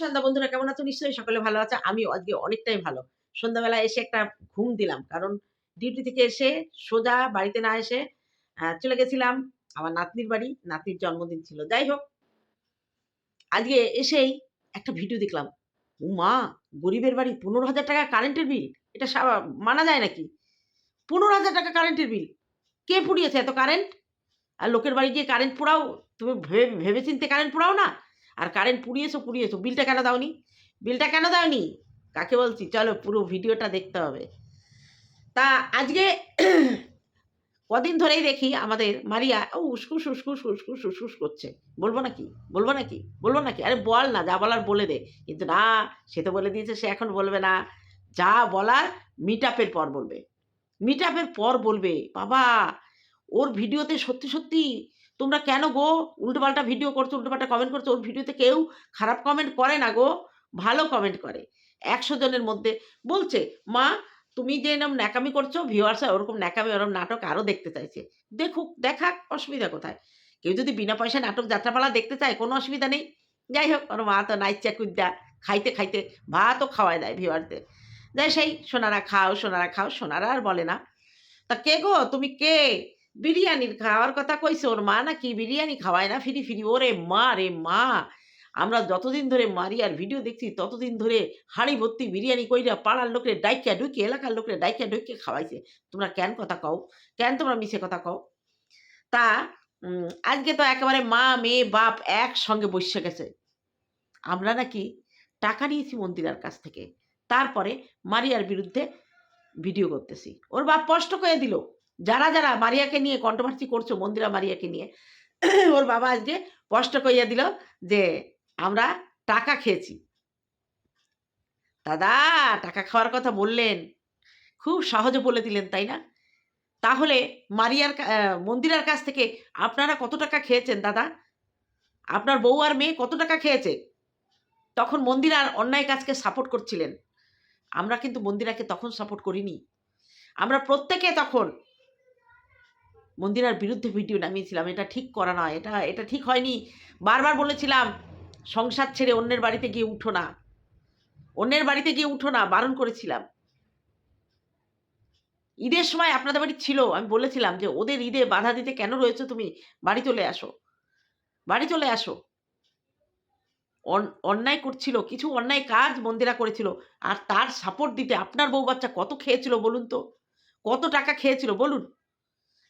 সন্ধ্যা, বন্ধুরা কেমন আছো? নিশ্চয়ই সকলে ভালো আছে। আমি আজকে অনেকটাই ভালো। সন্ধ্যাবেলা এসে একটা ঘুম দিলাম, কারণ ডিউটি থেকে এসে সোজা বাড়িতে না এসে চলে গেছিলাম আমার নাতনির বাড়ি। নাতনির জন্মদিন ছিল। যাই হোক, আজকে এসেই একটা ভিডিও দেখলাম। মা গরিবের বাড়ি পনেরো হাজার টাকা কারেন্টের বিল এটা মানা যায় নাকি? পনেরো হাজার টাকা কারেন্টের বিল কে পুড়িয়েছে এত কারেন্ট আর লোকের বাড়ি গিয়ে কারেন্ট পোড়াও? তুমি ভেবে ভেবে চিনতে কারেন্ট পোড়াও না? আর কারেন্ট পুড়িয়েছো পুড়িয়েছো। বিলটা কেন দাওনি? বিলটা কেন দাওনি? কাকে বলছি? চলো পুরো ভিডিওটা দেখতে হবে। তা আজকে কদিন ধরেই দেখি আমাদের মারিয়া, ও উসকুস উসকুস উসকুস উসকুস করছে। বলব নাকি? বলব নাকি? বলব নাকি? আরে বল না, যা বলার বলে দে। কিন্তু না, সে তো বলে দিয়েছে, সে এখন বলবে না। যা বলার মিট আপের পর বলবে। মিট আপের পর বলবে। বাবা, ওর ভিডিওতে সত্যি সত্যি তোমরা কেন গো? উল্টোপাল্টা ভিডিও করছ উল্টোপাল্টা কমেন্ট করছ, ওর ভিডিওতে কেউ খারাপ কমেন্ট করে না গো। ভালো কমেন্ট করে। একশো জনের মধ্যে। বলছে, মা, তুমি যে এরকম ন্যাকামি করছ ভিউয়ার্সরা ওরকম ন্যাকামি ওরকম নাটক আরও দেখতে চাইছে। দেখুক, দেখাক, অসুবিধা কোথায়? কেউ যদি বিনা পয়সায় নাটক যাত্রাপালা দেখতে চায়, কোনো অসুবিধা নেই। যাই হোক, ওর মা তো নাইচা কুদ্দা খাইতে খাইতে ভাতও খাওয়ায় দেয় ভিউয়ারদের যাই সেই সোনারা খাও সোনারা খাও, সোনারা আর বলে না। তা কে গো? তুমি কে? বিরিয়ানির খাওয়ার কথা কইছে ওর মা নাকি বিরিয়ানি খাওয়ায় না, ফিরি ফিরি। ওরে মা, রে মা। আমরা যতদিন ধরে মারিয়ার ভিডিও দেখছি, ততদিন ধরে হাঁড়ি ভর্তি বিরিয়ানি কইরা পাড়ার লোকের ডাইকিয়া ঢুকিয়ে, এলাকার লোকের ডাইকিয়া ঢুকিয়ে খাওয়াইছে। তোমরা কেন কথা কও? কেন তোমরা মিছে কথা কও? তা আজকে তো একেবারে মা, মেয়ে, বাপ একসঙ্গে বসে গেছে। আমরা নাকি টাকা নিয়েছি মন্দিরার কাছ থেকে। তারপরে মারিয়ার বিরুদ্ধে ভিডিও করতেছি। ওর বাপ স্পষ্ট করে দিল যারা যারা মারিয়াকে নিয়ে কন্ট্রোভার্সি করছ, মন্দিরা মারিয়াকে নিয়ে, ওর বাবা আজকে স্পষ্ট কইয়া দিল যে, আমরা টাকা খেয়েছি। দাদা, টাকা খাওয়ার কথা বললেন। খুব সহজে বলে দিলেন, তাই না? তাহলে মারিয়ার মন্দিরার কাছ থেকে আপনারা কত টাকা খেয়েছেন, দাদা? আপনার বউ আর মেয়ে কত টাকা খেয়েছে? তখন মন্দিরার অন্যায় কাজকে সাপোর্ট করছিলেন। আমরা কিন্তু মন্দিরাকে তখন সাপোর্ট করিনি। আমরা প্রত্যেকে তখন মন্দিরার বিরুদ্ধে ভিডিও নামিয়েছিলাম। এটা ঠিক করা নয়। এটা এটা ঠিক হয়নি। বারবার বলেছিলাম, সংসার ছেড়ে অন্যের বাড়িতে গিয়ে উঠো না। অন্যের বাড়িতে গিয়ে উঠো না, বারণ করেছিলাম। ঈদের সময় আপনাদের বাড়ি ছিল, আমি বলেছিলাম যে, ওদের ঈদে বাধা দিতে কেন রয়েছে তুমি? বাড়ি চলে আসো। বাড়ি চলে আসো। অন- অন্যায় করছিল, কিছু অন্যায় কাজ মন্দিরা করেছিল, আর তার সাপোর্ট দিতে আপনার বউ বাচ্চা কত খেয়েছিল বলুন তো? কত টাকা খেয়েছিল বলুন?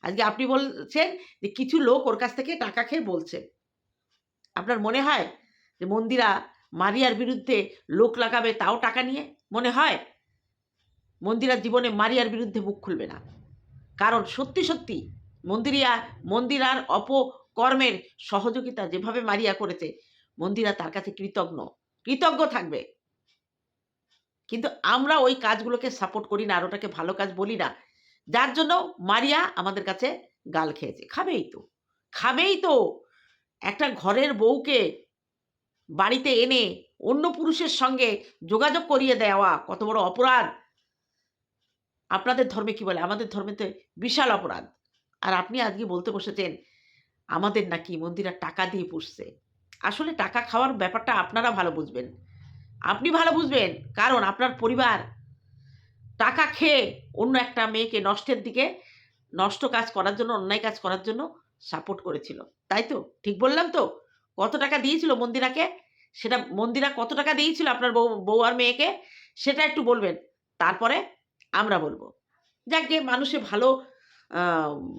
আজকে আপনি বলছেন যে কিছু লোক ওর কাছ থেকে টাকা খেয়ে বলছে আপনার মনে হয় যে মন্দিরা মারিয়ার বিরুদ্ধে লোক লাগাবে তাও টাকা নিয়ে? মনে হয়? মন্দিরার জীবনে মারিয়ার বিরুদ্ধে মুখ খুলবে না। কারণ সত্যি সত্যি মন্দিরিয়া, মন্দিরার অপকর্মের সহযোগিতা যেভাবে মারিয়া করেছে, মন্দিরা তার কাছে কৃতজ্ঞ। কৃতজ্ঞ থাকবে। কিন্তু আমরা ওই কাজগুলোকে সাপোর্ট করি না আর ওটাকে ভালো কাজ বলি না। যার জন্য মারিয়া আমাদের কাছে গাল খেয়েছে। খাবেই তো খাবেই তো। একটা ঘরের বউকে বাড়িতে এনে অন্য পুরুষের সঙ্গে যোগাযোগ করিয়ে দেওয়া কত বড় অপরাধ। আপনাদের ধর্মে কি বলে? আমাদের ধর্মেতে বিশাল অপরাধ। আর আপনি আজকে বলতে বসেছেন, আমাদের নাকি মন্দিরা টাকা দিয়ে পুষছে। আসলে টাকা খাওয়ার ব্যাপারটা আপনারা ভালো বুঝবেন। আপনি ভালো বুঝবেন, কারণ আপনার পরিবার টাকা খেয়ে অন্য একটা মেয়েকে নষ্টের দিকে, নষ্ট কাজ করার জন্য, অন্যায় কাজ করার জন্য সাপোর্ট করেছিল। তাই তো? ঠিক বললাম তো? কত টাকা দিয়েছিল মন্দিরাকে? সেটা মন্দিরা কত টাকা দিয়েছিল আপনার বউ বউ আর মেয়েকে? সেটা একটু বলবেন। তারপরে আমরা বলব। যাক গে, মানুষে ভালো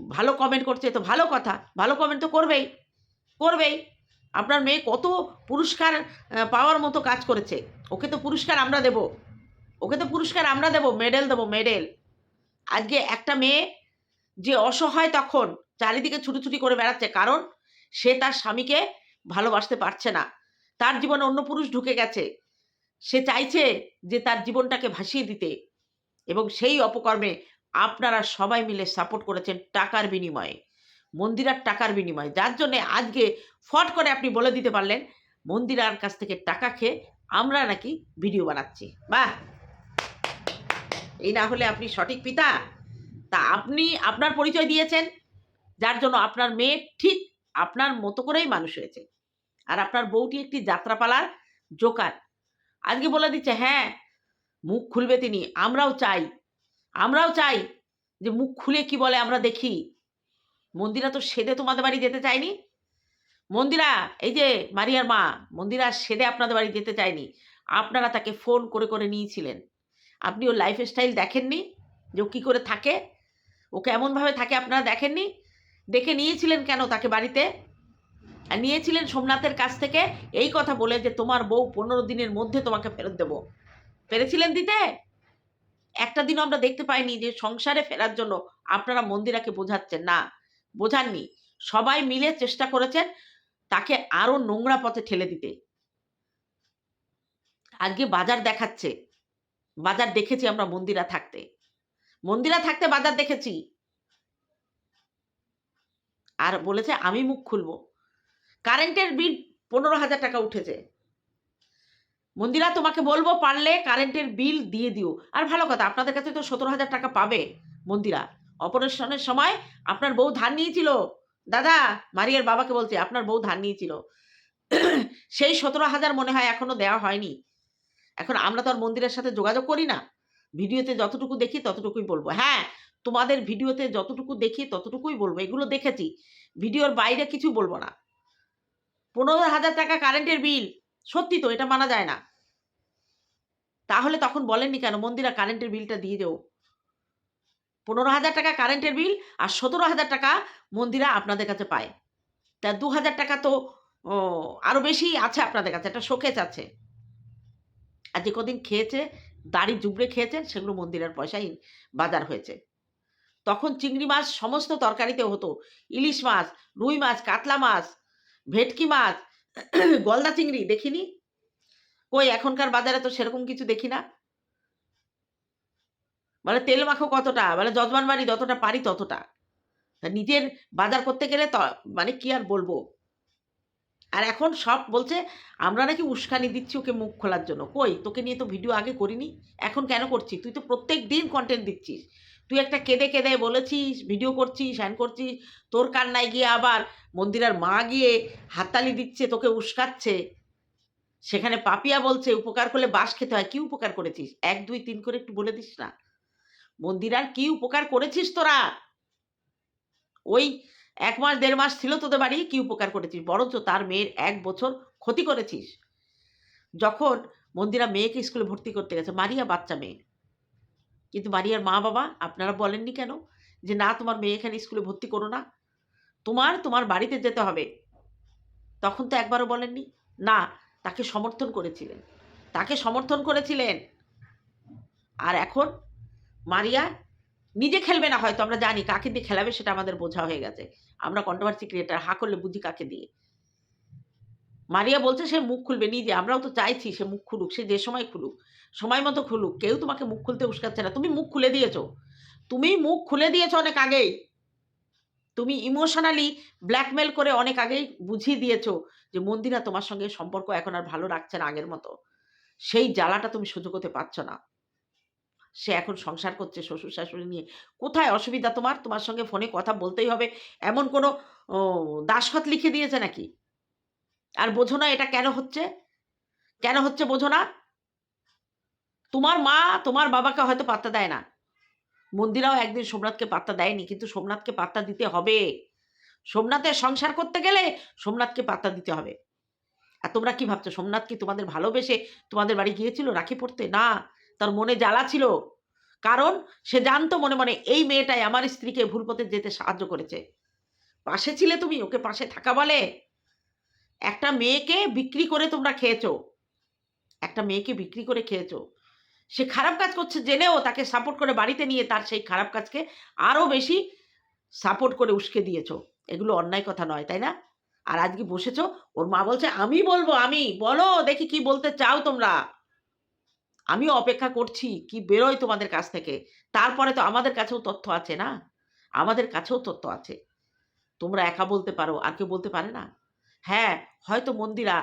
ভালো কমেন্ট করছে তো ভালো কথা। ভালো কমেন্ট তো করবেই। করবেই। আপনার মেয়ে কত পুরস্কার পাওয়ার মতো কাজ করেছে। ওকে তো পুরস্কার আমরা দেব। ওকে তো পুরস্কার আমরা দেব মেডেল দেবো মেডেল আজকে একটা মেয়ে যে অসহায় তখন চারিদিকে ছুটোছুটি করে বেড়াচ্ছে, কারণ সে তার স্বামীকে ভালোবাসতে পারছে না। তার জীবনে অন্য পুরুষ ঢুকে গেছে। সে চাইছে যে তার জীবনটাকে ভাসিয়ে দিতে এবং সেই অপকর্মে আপনারা সবাই মিলে সাপোর্ট করেছেন টাকার বিনিময়ে, মন্দিরার টাকার বিনিময়ে। যার জন্য আজকে ফট করে আপনি বলে দিতে পারলেন, মন্দিরার কাছ থেকে টাকা খেয়ে আমরা নাকি ভিডিও বানাচ্ছি। বাহ! এই না হলে আপনি সঠিক পিতা। তা আপনি আপনার পরিচয় দিয়েছেন, যার জন্য আপনার মেয়ে ঠিক আপনার মতো করেই মানুষ হয়েছে। আর আপনার বউটি একটি যাত্রাপালার জোকার। আজকে বলে দিচ্ছে হ্যাঁ মুখ খুলবে তিনি, আমরাও চাই আমরাও চাই যে মুখ খুলে কি বলে আমরা দেখি। মন্দিরা তো সেদে তোমাদের বাড়ি যেতে চায়নি। মন্দিরা, এই যে মারিয়ার মা, মন্দিরা সেদে আপনাদের বাড়ি যেতে চায়নি। আপনারা তাকে ফোন করে করে নিয়েছিলেন। আপনি ওর লাইফ স্টাইল দেখেননি? যে ও কী করে থাকে? ও কেমনভাবে থাকে আপনারা দেখেননি? দেখে নিয়েছিলেন কেন তাকে বাড়িতে? আর নিয়েছিলেন সোমনাথের কাছ থেকে এই কথা বলে যে তোমার বউ পনেরো দিনের মধ্যে তোমাকে ফেরত দেবো। পেরেছিলেন দিতে? একটা দিনও আমরা দেখতে পাইনি যে সংসারে ফেরার জন্য আপনারা মন্দিরাকে বোঝাচ্ছেন না। বোঝাননি। সবাই মিলে চেষ্টা করেছেন তাকে আরও নোংরা পথে ঠেলে দিতে। আজকে বাজার দেখাচ্ছে। বাজার দেখেছি আমরা মন্দিরা থাকতে। মন্দিরা থাকতে বাজার দেখেছি। আর বলেছে, আমি মুখ খুলবো। কারেন্টের বিল পনেরো হাজার টাকা উঠেছে। মন্দিরা, তোমাকে বলব, পারলে কারেন্টের বিল দিয়ে দিও। আর ভালো কথা, আপনাদের কাছে তো সতেরো হাজার টাকা পাবে মন্দিরা। অপারেশনের সময় আপনার বউ ধার নিয়েছিল। দাদা, মারিয়ার বাবাকে বলছে, আপনার বউ ধার নিয়েছিল। সেই সতেরো হাজার মনে হয় এখনও দেওয়া হয়নি। এখন আমরা তো আর মন্দিরের সাথে যোগাযোগ করি না। ভিডিওতে যতটুকু দেখি ততটুকুই বলব। হ্যাঁ তোমাদের ভিডিওতে যতটুকু দেখি ততটুকুই বলব। এগুলো দেখেছি। ভিডিওর বাইরে কিছু বলব না। পনেরো হাজার টাকা কারেন্টের বিল সত্যি তো এটা মানা যায় না। তাহলে তখন বলেননি কেন মন্দিরা কারেন্টের বিলটা দিয়ে দেও। পনেরো হাজার টাকা কারেন্টের বিল আর সতেরো হাজার টাকা মন্দিরা আপনাদের কাছে পায়। তা দু হাজার টাকা তো ও, আরও বেশি আছে আপনাদের কাছে। একটা শোকেজ আছে। আর যে কদিন খেয়েছে, দাড়ি জুবড়ে খেয়েছে, সেগুলো মন্দিরের পয়সাই বাজার হয়েছে। তখন চিংড়ি মাছ সমস্ত তরকারিতে হতো। ইলিশ মাছ, রুই মাছ, কাতলা মাছ, ভেটকি মাছ, গলদা চিংড়ি, দেখিনি? কই, এখনকার বাজারে তো সেরকম কিছু দেখি না। মানে তেল মাখো কতটা? মানে যজমান বাড়ি যতটা পারি ততটা। নিজের বাজার করতে গেলে মানে কি আর বলব? আর এখন সব বলছে, আমরা নাকি উস্কানি দিচ্ছি ওকে মুখ খোলার জন্য। কই? তোকে নিয়ে তো ভিডিও আগে করিনি। এখন কেন করছিস? তুই তো প্রত্যেক দিন কন্টেন্ট দিচ্ছিস। তুই একটা কেঁদে কেঁদে বলেছিস, ভিডিও করছিস, হ্যান করছিস। তোর কান্নায় গিয়ে আবার মন্দিরের মা গিয়ে হাততালি দিচ্ছে, তোকে উস্কাচ্ছে। সেখানে পাপিয়া বলছে, উপকার করলে বাস খেতে হয়। কি উপকার করেছিস? এক, দুই, তিন করে একটু বলে দিস না। মন্দিরার কি উপকার করেছিস তোরা? ওই এক মাস, দেড় মাস ছিল তোদের বাড়ি, কি উপকার করেছিস? বরঞ্চ তার মেয়ের এক বছর ক্ষতি করেছিস। যখন মন্দিরা মেয়েকে স্কুলে ভর্তি করতে গেছে, মারিয়া বাচ্চা মেয়ে। কিন্তু মারিয়ার মা বাবা, আপনারা বলেননি কেন? যে না, তোমার মেয়ে এখানে স্কুলে ভর্তি করো না। তোমার তোমার বাড়িতে যেতে হবে। তখন তো একবারও বলেননি। না, তাকে সমর্থন করেছিলেন। তাকে সমর্থন করেছিলেন। আর এখন মারিয়া নিজে খেলবে না হয়তো, আমরা জানি কাকে দিয়ে খেলাবে সেটা আমাদের বোঝা হয়ে গেছে। আমরা কন্ট্রোভার্সি ক্রিয়েটার হা করলে বুঝি কাকে দিয়ে? মারিয়া বলছে সে মুখ খুলবে নিজে, আমরাও তো চাইছি সে মুখ খুলুক, সে যে সময় খুলুক, সময় মতো খুলুক, কেউ তোমাকে মুখ খুলতে উস্কাচ্ছে না। তুমি মুখ খুলে দিয়েছ। তুমি মুখ খুলে দিয়েছ অনেক আগেই। তুমি ইমোশনালি ব্ল্যাকমেল করে অনেক আগেই বুঝিয়ে দিয়েছ যে মন্দিরা তোমার সঙ্গে সম্পর্ক এখন আর ভালো রাখছে না আগের মতো। সেই জ্বালাটা তুমি সহ্য করতে পারছ না। সে এখন সংসার করছে শ্বশুর শাশুড়ি নিয়ে। কোথায় অসুবিধা তোমার? তোমার সঙ্গে ফোনে কথা বলতেই হবে। এমন কোনো দাসখত লিখে দিয়েছে নাকি? আর বোঝো না এটা কেন হচ্ছে? কেন হচ্ছে বোঝো না? তোমার মা তোমার বাবাকে হয়তো পাত্তা দেয় না। মন্দিরাও একদিন সোমনাথকে পাত্তা দেয়নি, কিন্তু সোমনাথকে পাত্তা দিতে হবে। সোমনাথের সংসার করতে গেলে সোমনাথকে পাত্তা দিতে হবে। আর তোমরা কি ভাবছ? সোমনাথ কি তোমাদের ভালোবেসে তোমাদের বাড়ি গিয়েছিল? রাখি পড়তে? না। তার মনে জ্বালা ছিল। কারণ সে জানতো মনে মনে, এই মেয়েটাই আমার স্ত্রীকে ভুল পথে যেতে সাহায্য করেছে। পাশে ছিলে তুমি? ওকে পাশে থাকা বলে? একটা মেয়েকে বিক্রি করে তোমরা খেয়েছো। একটা মেয়েকে বিক্রি করে খেয়েছো। সে খারাপ কাজ করছে জেনেও তাকে সাপোর্ট করে বাড়িতে নিয়ে তার সেই খারাপ কাজকে আরও বেশি সাপোর্ট করে উস্কে দিয়েছ। এগুলো অন্যায় কথা নয়, তাই না? আর আজকে বসেছো, ওর মা বলছে, আমি বলব, আমি। বলো, দেখি কি বলতে চাও তোমরা। আমিও অপেক্ষা করছি কি বেরোয় তোমাদের কাছ থেকে। তারপরে তো আমাদের কাছেও তথ্য আছে না? আমাদের কাছেও তথ্য আছে। তোমরা একা বলতে পারো, আর কেউ বলতে পারে না। হ্যাঁ হয়তো মন্দিরা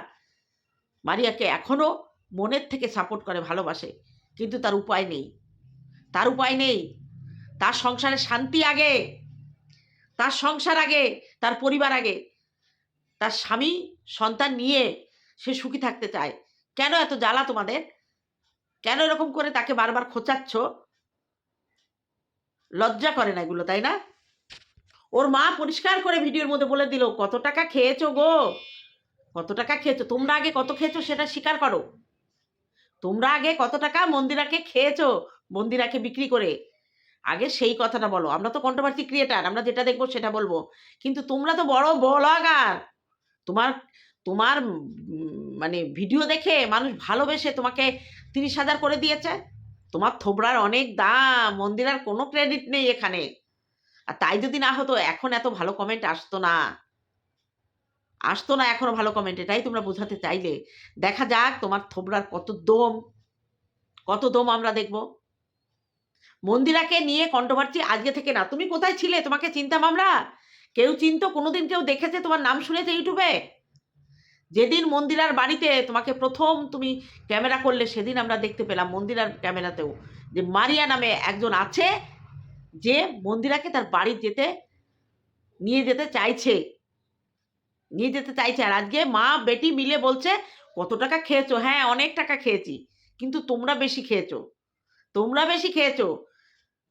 মারিয়াকে এখনও মনের থেকে সাপোর্ট করে, ভালোবাসে, কিন্তু তার উপায় নেই। তার উপায় নেই। তার সংসারে শান্তি আগে। তার সংসার আগে, তার পরিবার আগে। তার স্বামী সন্তান নিয়ে সে সুখী থাকতে চায়। কেন এত জ্বালা তোমাদের? কেন এরকম করে তাকে বারবার খোঁচাচ্ছ? লজ্জা করে না এগুলো, তাই না? ওর মা পরিষ্কার করে ভিডিওর মধ্যে বলে দিল, কত টাকা খেয়েছো গো? কত টাকা খেয়েছো? তোমরা আগে কত খেয়েছো সেটা স্বীকার করো। তোমরা আগে কত টাকা মন্দিরাকে খেয়েছো, মন্দিরাকে বিক্রি করে? আগে সেই কথাটা বলো। আমরা তো কন্ট্রোভার্সি ক্রিয়েটার আমরা যেটা দেখব সেটা বলব। কিন্তু তোমরা তো বড় ব্লগার। তোমার তোমার মানে ভিডিও দেখে মানুষ ভালোবেসে তোমাকে তিরিশ হাজার করে দিয়েছে। তোমার থোবড়ার অনেক দাম মন্দিরার কোনো ক্রেডিট নেই এখানে। আর তাই যদি না হতো, এখন এত ভালো কমেন্ট আসতো না। আসতো না এখনও ভালো কমেন্ট এটাই তোমরা বোঝাতে চাইলে। দেখা যাক তোমার থোবড়ার কত দম কত দম আমরা দেখব। মন্দিরাকে নিয়ে কন্ট্রোভার্সি আজকে থেকে না। তুমি কোথায় ছিলে? তোমাকে চিনতাম আমরা। কেউ চিনতো, কোনোদিন কেউ দেখেছে, তোমার নাম শুনেছে ইউটিউবে? যেদিন মন্দিরার বাড়িতে তোমাকে প্রথম তুমি ক্যামেরা করলে, সেদিন আমরা দেখতে পেলাম মন্দিরার ক্যামেরাতেও যে মারিয়া নামে একজন আছে যে মন্দিরাকে তার বাড়ি যেতে, নিয়ে যেতে চাইছে। নিয়ে যেতে চাইছে। আর আজকে মা বেটি মিলে বলছে, কত টাকা খেয়েছো? হ্যাঁ অনেক টাকা খেয়েছি, কিন্তু তোমরা বেশি খেয়েছো, তোমরা বেশি খেয়েছো,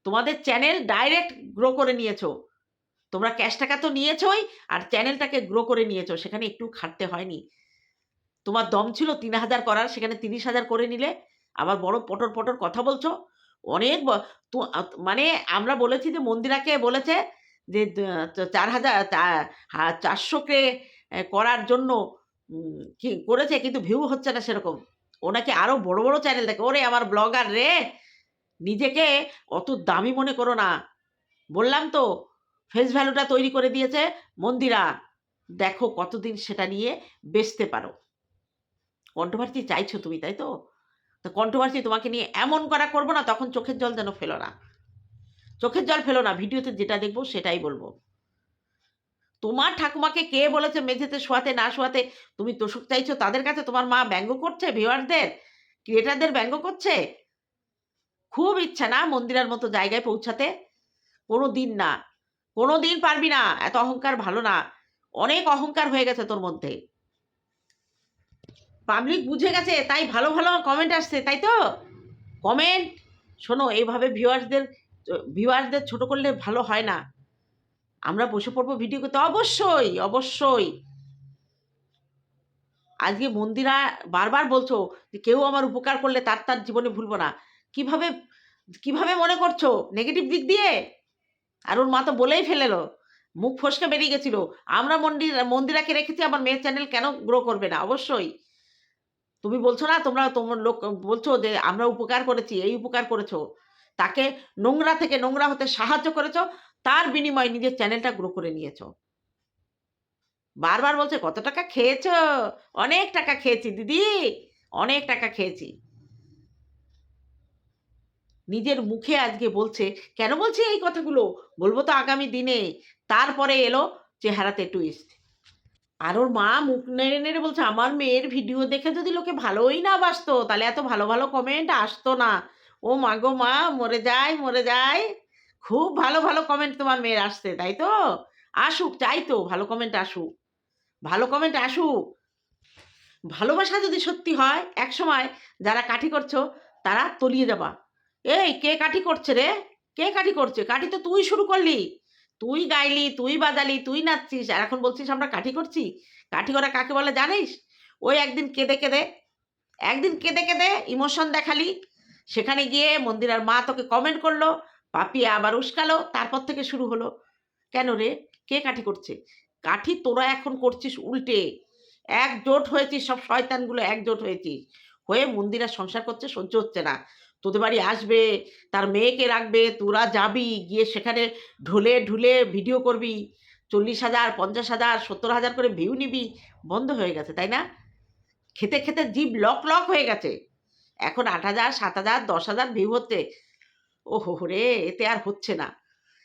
তোমাদের চ্যানেল ডাইরেক্ট গ্রো করে নিয়েছো। তোমরা ক্যাশ টাকা তো নিয়েছোই, আর চ্যানেলটাকে গ্রো করে নিয়েছো, সেখানে একটু খাটতে হয়নি। তোমার দম ছিল তিন হাজার করার, সেখানে তিরিশ হাজার করে নিলে। আবার বড় পটর পটর কথা বলছো? অনেক মানে আমরা বলেছি যে মন্দিরাকে বলেছে যে চার হাজার চারশোকে করার জন্য কি করেছে, কিন্তু ভিউ হচ্ছে না সেরকম। ওনাকে আরও বড় বড় চ্যানেল দেখে, ওরে আমার ব্লগার রে! নিজেকে অত দামি মনে করো না। বললাম তো ফেস ভ্যালুটা তৈরি করে দিয়েছে। মন্দিরা, দেখো কতদিন সেটা নিয়ে বেচতে পারো। কন্ট্রোভার্সি চাইছো তুমি, তাই তো? তো কন্ট্রোভার্সি তোমাকে নিয়ে এমন করা করব না, তখন চোখের জল যেন ফেলো না। চোখের জল ফেলো না, ভিডিওতে যেটা দেখব সেটাই বলব। তোমার ঠাকুমাকে কে বলেছে মেঝেতে শোয়াতে, না শোয়াতে? তুমি তোষক চাইছো তাদের কাছে তোমার মা ব্যঙ্গ করছে, ভিউয়ারদের, ক্রিয়েটারদের ব্যঙ্গ করছে? খুব ইচ্ছা না মন্দিরের মতো জায়গায় পৌঁছাতে? কোনো দিন না। কোনো দিন পারবি না। এত অহংকার ভালো না। অনেক অহংকার হয়ে গেছে তোর মধ্যে। পাবলিক বুঝে গেছে, তাই ভালো ভালো কমেন্ট আসছে, তাই তো? কমেন্ট শোনো, এইভাবে ভিউয়ার্সদের ভিউয়ার্সদের ছোট করলে ভালো হয় না। আমরা বসে পড়ব ভিডিও করতে। অবশ্যই অবশ্যই। আজকে মন্দিরা বারবার বলছো যে কেউ আমার উপকার করলে তার তার জীবনে ভুলবো না। কীভাবে কীভাবে মনে করছ? নেগেটিভ দিক দিয়ে? আর ওর মা তো বলেই ফেলেলো। মুখ ফসকে বেরিয়ে গেছিল। আমরা মন্দির, মন্দিরাকে রেখেছি আমার মেয়ের চ্যানেল কেন গ্রো করবে না? অবশ্যই। তুমি বলছো না, তোমরা তোমার লোক বলছো যে আমরা উপকার করেছি, এই উপকার করেছ। তাকে নোংরা থেকে নোংরা হতে সাহায্য করেছ, তার বিনিময়ে নিজের চ্যানেলটা গ্রো করে নিয়েছো। বারবার বলছে, কত টাকা খেয়েছো? অনেক টাকা খেয়েছি, দিদি! অনেক টাকা খেয়েছি। নিজের মুখে আজকে বলছে, কেন বলছে এই কথাগুলো? বলব তো আগামী দিনে। তারপরে এলো চেহারাতে টুইস্ট আর ওর মা মুখ নেড়ে নেড়ে বলছে, আমার মেয়ের ভিডিও দেখে যদি লোকে ভালোই না বাসতো, তাহলে এত ভালো ভালো কমেন্ট আসতো না। ও মা গো মা, মরে যায় মরে যায় খুব ভালো ভালো কমেন্ট তোমার মেয়ের আসছে, তাই তো? আসুক, চাই তো, ভালো কমেন্ট আসুক। ভালো কমেন্ট আসুক। ভালোবাসা যদি সত্যি হয়, এক সময় যারা কাঠি করছ, তারা তলিয়ে যাবা। এই, কে কাঠি করছে রে? কে কাঠি করছে? কাঠি তো তুই শুরু করলি। তুই গাইলি, তুই বাজালি, তুই নাচছিস, আর এখন বলছিস আমরা কাঠি করছি? কাঠি করা কাকে বলে জানিস? ওই একদিন কেঁদে কেঁদে, একদিন কেঁদে কেঁদে ইমোশন দেখালি। সেখানে গিয়ে মন্দিরার মা তোকে কমেন্ট করল পাপিয়া আবার উস্কালো, তারপর থেকে শুরু হলো। কেন রে? কে কাঠি করছে? কাঠি তোরা এখন করছিস উল্টে। একজোট হয়েছিস, সব শয়তানগুলো একজোট হয়েছিস। হয়ে মন্দিরা সংসার করছে, সহ্য হচ্ছে না। তোদের বাড়ি আসবে, তার মেয়েকে রাখবে, তোরা যাবি, গিয়ে সেখানে ঢুলে ঢুলে ভিডিও করবি। চল্লিশ হাজার, পঞ্চাশ হাজার, সত্তর হাজার করে ভিউ নিবি। বন্ধ হয়ে গেছে, তাই না? খেতে খেতে জিভ লক লক হয়ে গেছে। এখন আট হাজার, সাত হাজার, দশ হাজার ভিউ হচ্ছে। ও হো রে, এতে আর হচ্ছে না।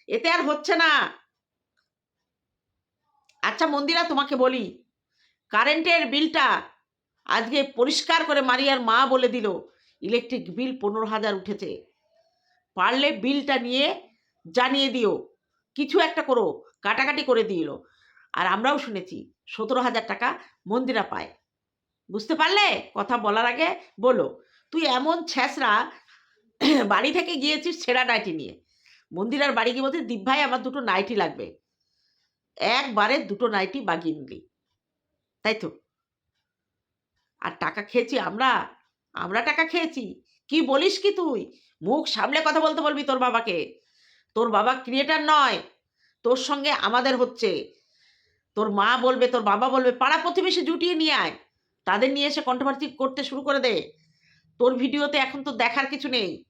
এতে আর হচ্ছে না। আচ্ছা মন্দিরা, তোমাকে বলি কারেন্টের বিলটা আজকে পরিষ্কার করে মারিয়ার মা বলে দিল। ইলেকট্রিক বিল পনেরো হাজার উঠেছে। পারলে বিলটা নিয়ে জানিয়ে দিও। কিছু একটা করো, কাটাকাটি করে দিল আর আমরাও শুনেছি, সতেরো হাজার টাকা মন্দিরা পায়। বুঝতে পারলে? কথা বলার আগে বলো, তুই এমন ছ্যাঁচড়া বাড়ি থেকে গিয়েছিস ছেঁড়া নাইটি নিয়ে। মন্দিরার বাড়ি গিয়ে বলতে দীপ ভাই আমার দুটো নাইটি লাগবে। একবারে দুটো নাইটি বাগিয়ে নিলি। তাই তো? আর টাকা খেয়েছি আমরা? আমরা টাকা খেয়েছি। কি বলিস কি তুই? মুখ সামলে কথা বলতে বলবি তোর বাবাকে। তোর বাবা ক্রিয়েটার নয়, তোর সঙ্গে আমাদের হচ্ছে। তোর মা বলবে, তোর বাবা বলবে, পাড়া প্রতিবেশী জুটিয়ে নিয়ে আয়। তাদের নিয়ে এসে কন্ট্রোভার্সি করতে শুরু করে দে। তোর ভিডিওতে এখন তো দেখার কিছু নেই।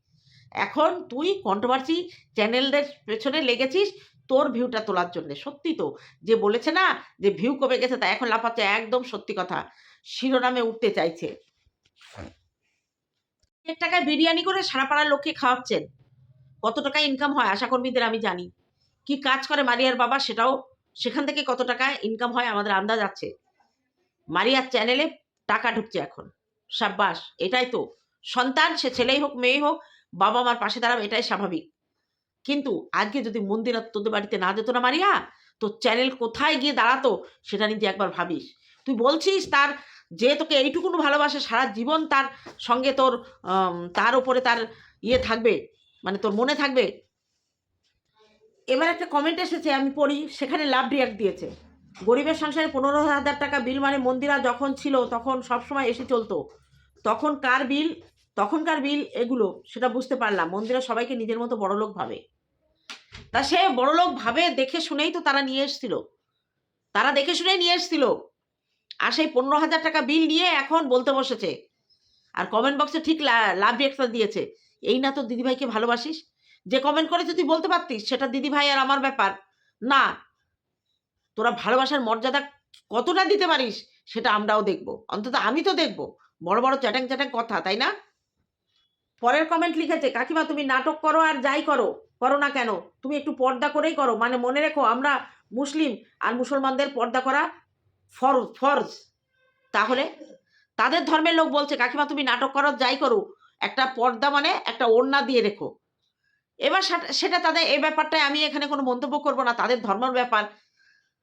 এখন তুই কন্ট্রোভার্সি চ্যানেলদের পেছনে লেগেছিস তোর ভিউটা তোলার জন্য। সত্যি তো, যে বলেছে না যে ভিউ কমে গেছে তা এখন লাফাচ্ছে, একদম সত্যি কথা। শিরোনামে উঠতে চাইছে। এক টাকায় বিরিয়ানি করে সারা পাড়ার লোককে খাওয়াচ্ছেন। কত টাকা ইনকাম হয় আশাকর্মীদের আমি জানি। কি কাজ করে মারিয়ার বাবা সেটাও সেখান থেকে কত টাকা ইনকাম হয় আমাদের আন্দাজ আছে। মারিয়ার চ্যানেলে টাকা ঢুকছে এখন। সাব্বাস, এটাই তো। সন্তান, সে ছেলেই হোক, মেয়েই হোক বাবা মার পাশে দাঁড়াবে, এটাই স্বাভাবিক। কিন্তু আজকে যদি মন্দিরা তোদের বাড়িতে না যেত না মারিয়া তো চ্যানেল কোথায় গিয়ে দাঁড়াতো, সেটা নিজে একবার ভাবিস। তুই বলছিস তার যে তোকে এইটুকুন ভালোবাসে সারা জীবন তার সঙ্গে তোর তার উপরে তার ইয়ে থাকবে মানে তোর মনে থাকবে। এবার একটা কমেন্ট এসেছে, আমি পড়ি, সেখানে লাভ রিয়াক্ট দিয়েছে। গরিবের সংসারে পনেরো হাজার টাকা বিল মানে মন্দিরা যখন ছিল তখন সবসময় এসে চলতো। তখন কার বিল তখনকার বিল এগুলো, সেটা বুঝতে পারলাম। মন্দিরা সবাইকে নিজের মতো বড়লোক ভাবে। তা সে বড়লোক ভাবে, দেখে শুনেই তো তারা নিয়ে এসছিল। তারা দেখে শুনেই নিয়ে এসছিল। আর সেই পনেরো হাজার টাকা বিল নিয়ে এখন বলতে বসেছে। আর কমেন্ট বক্সে ঠিক লাভ রিয়াক্টার দিয়েছে। এই না তো দিদিভাইকে ভালোবাসিস? যে কমেন্ট করেছে তুই বলতে পারতিস? সেটা দিদিভাই আর আমার ব্যাপার। না, তোরা ভালোবাসার মর্যাদা কতটা দিতে পারিস সেটা আমরাও দেখব। অন্তত আমি তো দেখব। বড় বড় চ্যাটাং চ্যাটাং কথা, তাই না? পরের কমেন্ট লিখেছে, কাকিমা, তুমি নাটক করো আর যাই করো করো না কেন? তুমি একটু পর্দা করেই করো। মানে মনে রেখো, আমরা মুসলিম আর মুসলমানদের পর্দা করা ফরজ ফরজ। তাহলে তাদের ধর্মের লোক বলছে, কাকিমা, তুমি নাটক করো, যাই করো। একটা পর্দা মানে একটা ওড়না দিয়ে রেখো। এবার সেটা- তাদের, এই ব্যাপারটায় আমি এখানে কোনো মন্তব্য করব না। তাদের ধর্মের ব্যাপার।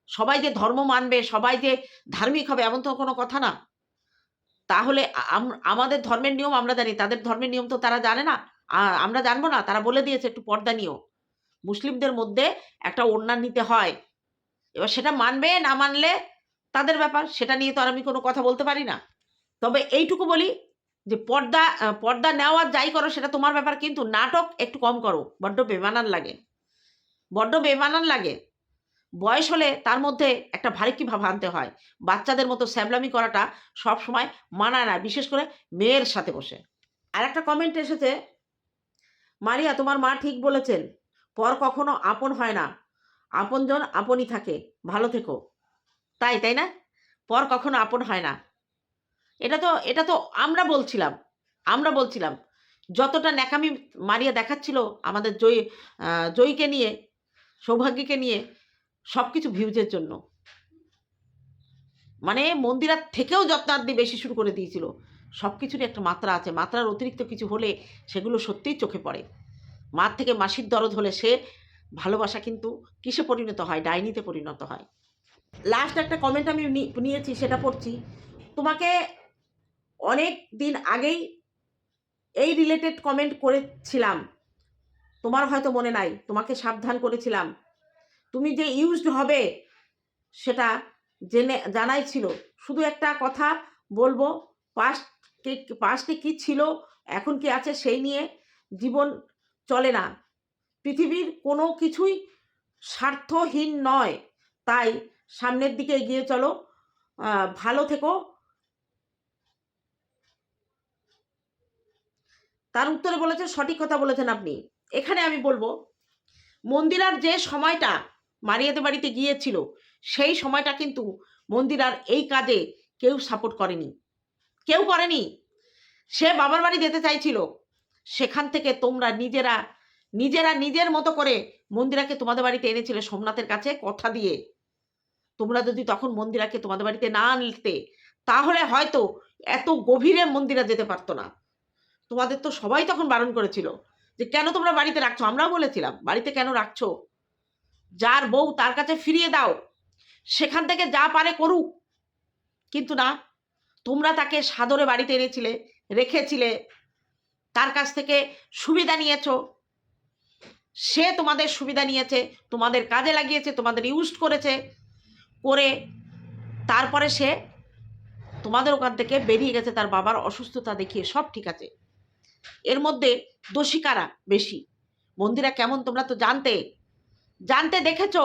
সবাই যে ধর্ম মানবে, সবাই যে ধার্মিক হবে, এমন তো কোনো কথা না। তাহলে আম- আমাদের ধর্মের নিয়ম আমরা জানি, তাদের ধর্মের নিয়ম তো তারা জানে না। আমরা জানব না, তারা বলে দিয়েছে, একটু পর্দা নিও। মুসলিমদের মধ্যে একটা ওড়না নিতে হয়। এবার সেটা মানবে, না মানলে তাদের ব্যাপার, সেটা নিয়ে তো আর আমি কোনো কথা বলতে পারি না। তবে এইটুকু বলি যে পর্দা পর্দা নেওয়া যাই করো, সেটা তোমার ব্যাপার, কিন্তু নাটক একটু কম করো। বড্ড বেমানান লাগে। বড্ড বেমানান লাগে। বয়স হলে তার মধ্যে একটা ভারিকি ভাব আনতে হয়। বাচ্চাদের মতো স্যাবলামি করাটা সব সময় মানায় না, বিশেষ করে মেয়ের সাথে বসে। আর একটা কমেন্ট এসেছে, মারিয়া, তোমার মা ঠিক বলেছেন, পর কখনো আপন হয় না। আপনজন আপনই থাকে। ভালো থেকো। তাই তাই না? পর কখনো আপন হয় না। এটা তো এটা তো আমরা বলছিলাম আমরা বলছিলাম। যতটা ন্যাকামি মারিয়া দেখাচ্ছিল আমাদের জয়ী জয়ীকে নিয়ে, সৌভাগ্যকে নিয়ে সব কিছু ভিউজের জন্য। মানে মন্দিরার থেকেও যত্নার্দি বেশি শুরু করে দিয়েছিল। সব কিছুরই একটা মাত্রা আছে। মাত্রার অতিরিক্ত কিছু হলে সেগুলো সত্যিই চোখে পড়ে। মার থেকে মাসির দরদ হলে সে ভালোবাসা কিন্তু কিসে পরিণত হয়? ডাইনিতে পরিণত হয়। লাস্ট একটা কমেন্ট আমি নিয়েছি, সেটা পড়ছি। তোমাকে অনেক দিন আগেই এই রিলেটেড কমেন্ট করেছিলাম। তোমার হয়তো মনে নাই, তোমাকে সাবধান করেছিলাম। তুমি যে ইউজড হবে, সেটা জেনে, জানাই ছিল। শুধু একটা কথা বলব পাস্ট পাস্টে কি ছিল, এখন কি আছে, সেই নিয়ে জীবন চলে না। পৃথিবীর কোনো কিছুই স্বার্থহীন নয়। তাই সামনের দিকে এগিয়ে চলো। ভালো থেকো। তার উত্তরে বলেছে, সঠিক কথা বলেছেন আপনি। এখানে আমি বলব, মন্দিরার যে সময়টা মারিয়াদের বাড়িতে গিয়েছিল, সেই সময়টা কিন্তু মন্দিরার এই কাজে কেউ সাপোর্ট করেনি। কেউ করেনি। সে বাবার বাড়ি যেতে চাইছিল, সেখান থেকে তোমরা নিজেরা নিজেরা নিজের মতো করে মন্দিরাকে তোমাদের বাড়িতে এনেছিলে সোমনাথের কাছে, কথা দিয়ে। তোমরা যদি তখন মন্দিরাকে তোমাদের বাড়িতে না আনতে, তাহলে হয়তো এত গভীরে মন্দিরা যেতে পারতো না। তোমাদের তো সবাই তখন বারণ করেছিল যে, কেন তোমরা বাড়িতে রাখছো? আমরাও বলেছিলাম, বাড়িতে কেন রাখছো? যার বউ তার কাছে ফিরিয়ে দাও, সেখান থেকে যা পারে করুক। কিন্তু না, তোমরা তাকে সাদরে বাড়িতে এনেছিলে, রেখেছিলে, তার কাছ থেকে সুবিধা নিয়েছো। সে তোমাদের সুবিধা নিয়েছে, তোমাদের কাজে লাগিয়েছে, তোমাদের ইউজ করেছে। করে তারপরে সে তোমাদের ওখান থেকে বেরিয়ে গেছে, তার বাবার অসুস্থতা দেখিয়ে সব ঠিক আছে। এর মধ্যে দোষী কারা বেশি? মন্দিরা কেমন তোমরা তো জানতে? জানতে দেখেছ?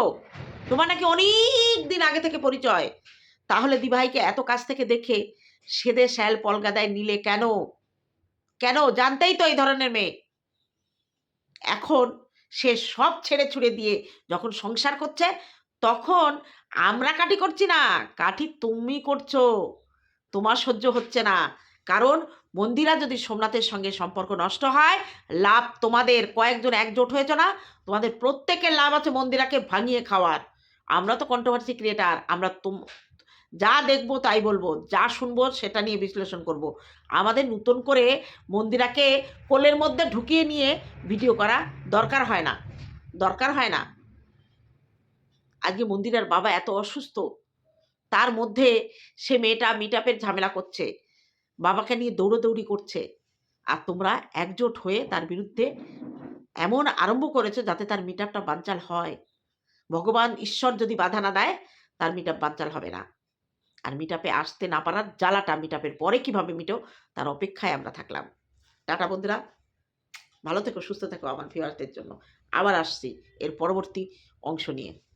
তোমার নাকি অনেক দিন আগে থেকে পরিচয়। তাহলে দিভাইকে এত কাছ থেকে দেখে সেদে শ্যাল পলগাদায় নিলে কেন? কেন? জানতেই তো এই ধরনের মেয়ে। এখন সে সব ছেড়ে ছুড়ে দিয়ে যখন সংসার করছে তখন আমরা কাঠি করছি না, কাঠি তুমি করছ, তোমার সহ্য হচ্ছে না। কারণ মন্দিরা যদি সোমনাথের সঙ্গে সম্পর্ক নষ্ট হয়, লাভ তোমাদের, কয়েকজন একজোট হয়েছে না, তোমাদের প্রত্যেকের লাভ আছে মন্দিরাকে ভাঙিয়ে খাওয়ার। আমরা তো কন্ট্রোভার্সি ক্রিয়েটার আমরা তুম, যা দেখব তাই বলব, যা শুনব সেটা নিয়ে বিশ্লেষণ করব। আমাদের নতুন করে মন্দিরাকে কোলের মধ্যে ঢুকিয়ে নিয়ে ভিডিও করা দরকার হয় না, দরকার হয় না। আজকে মন্দিরের বাবা এত অসুস্থ, তার মধ্যে সে মেয়েটা মিট ঝামেলা করছে, বাবাকে নিয়ে দৌড়োদৌড়ি করছে। আর তোমরা একজোট হয়ে তার বিরুদ্ধে এমন আরম্ভ করেছ যাতে তার মিট আপটা বানচাল হয়। ভগবান ঈশ্বর যদি বাধা না দেয়, তার মিট আপ বানচাল হবে না। আর মিট আপে আসতে না পারার জ্বালাটা মিট আপের পরে কীভাবে মিটো, তার অপেক্ষায় আমরা থাকলাম। টাটা বন্ধুরা, ভালো থেকো, সুস্থ থেকো আমার ভিউয়ার্সদের জন্য। আবার আসছি এর পরবর্তী অংশ নিয়ে।